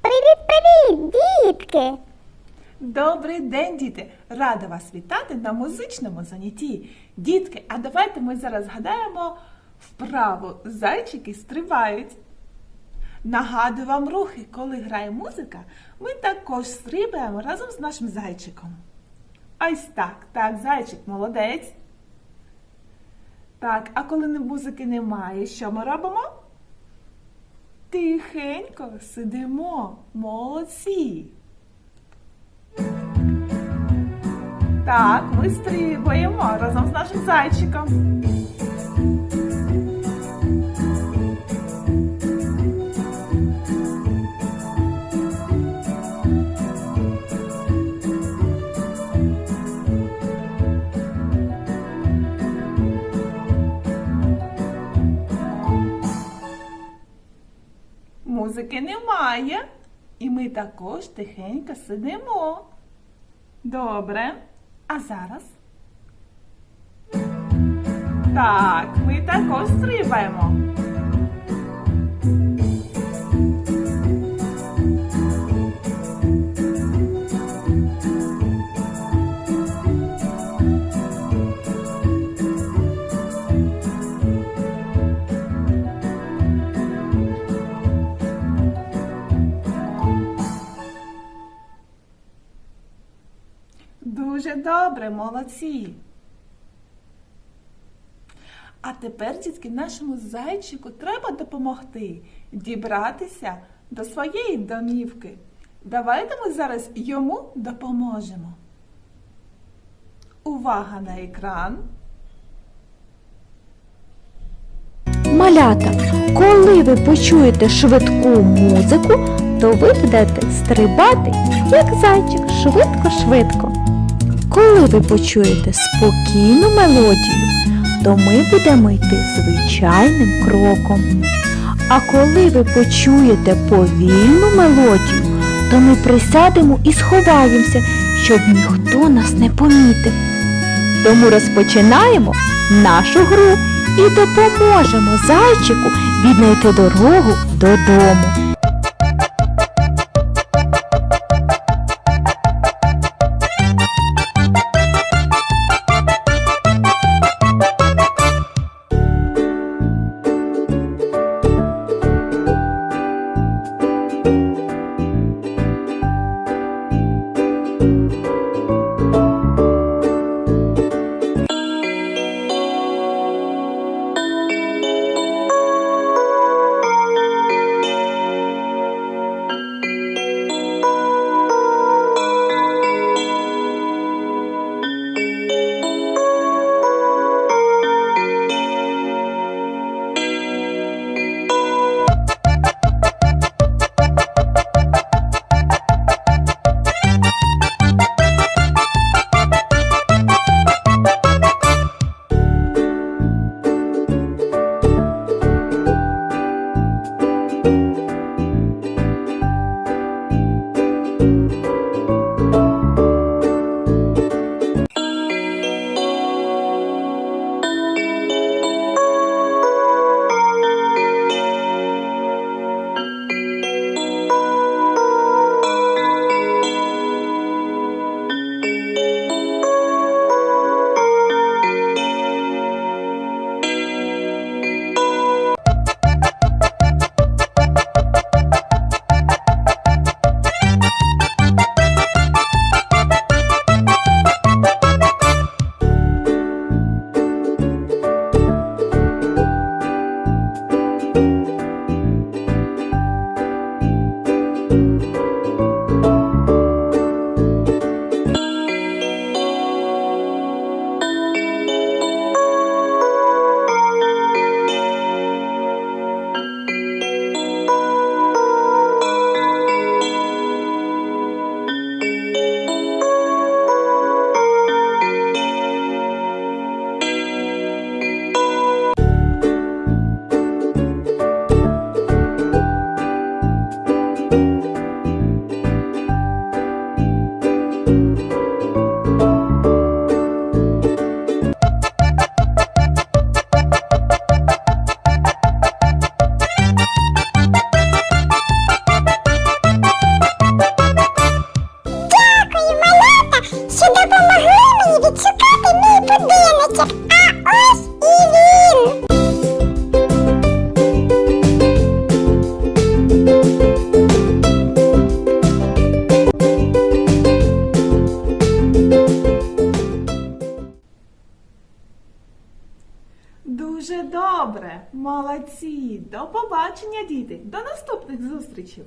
Привіт-привіт, дітки! Добрий день, діти! Рада вас вітати на музичному занятті. Дітки, а давайте ми зараз згадаємо вправу Зайчики стрибають. Нагадую вам рухи, коли грає музика, ми також стрибаємо разом з нашим зайчиком. Ось так, так, зайчик молодець. Так, а коли музики немає, що ми робимо? Тихенько сидимо, молодці. Так, ми стрибаємо разом з нашим зайчиком. Музики немає, і ми також тихенько сидимо. Добре. А зараз? Так, ми також стрибаємо. Дуже добре, молодці. А тепер, дітки, нашому зайчику треба допомогти дібратися до своєї домівки. Давайте ми зараз йому допоможемо. Увага на екран. Малята, коли ви почуєте швидку музику, то ви будете стрибати, як зайчик, швидко-швидко. Коли ви почуєте спокійну мелодію, то ми будемо йти звичайним кроком. А коли ви почуєте повільну мелодію, то ми присядемо і сховаємося, щоб ніхто нас не помітив. Тому розпочинаємо нашу гру і допоможемо зайчику віднайти дорогу додому. Дуже добре, молодці. До побачення, діти. До наступних зустрічей.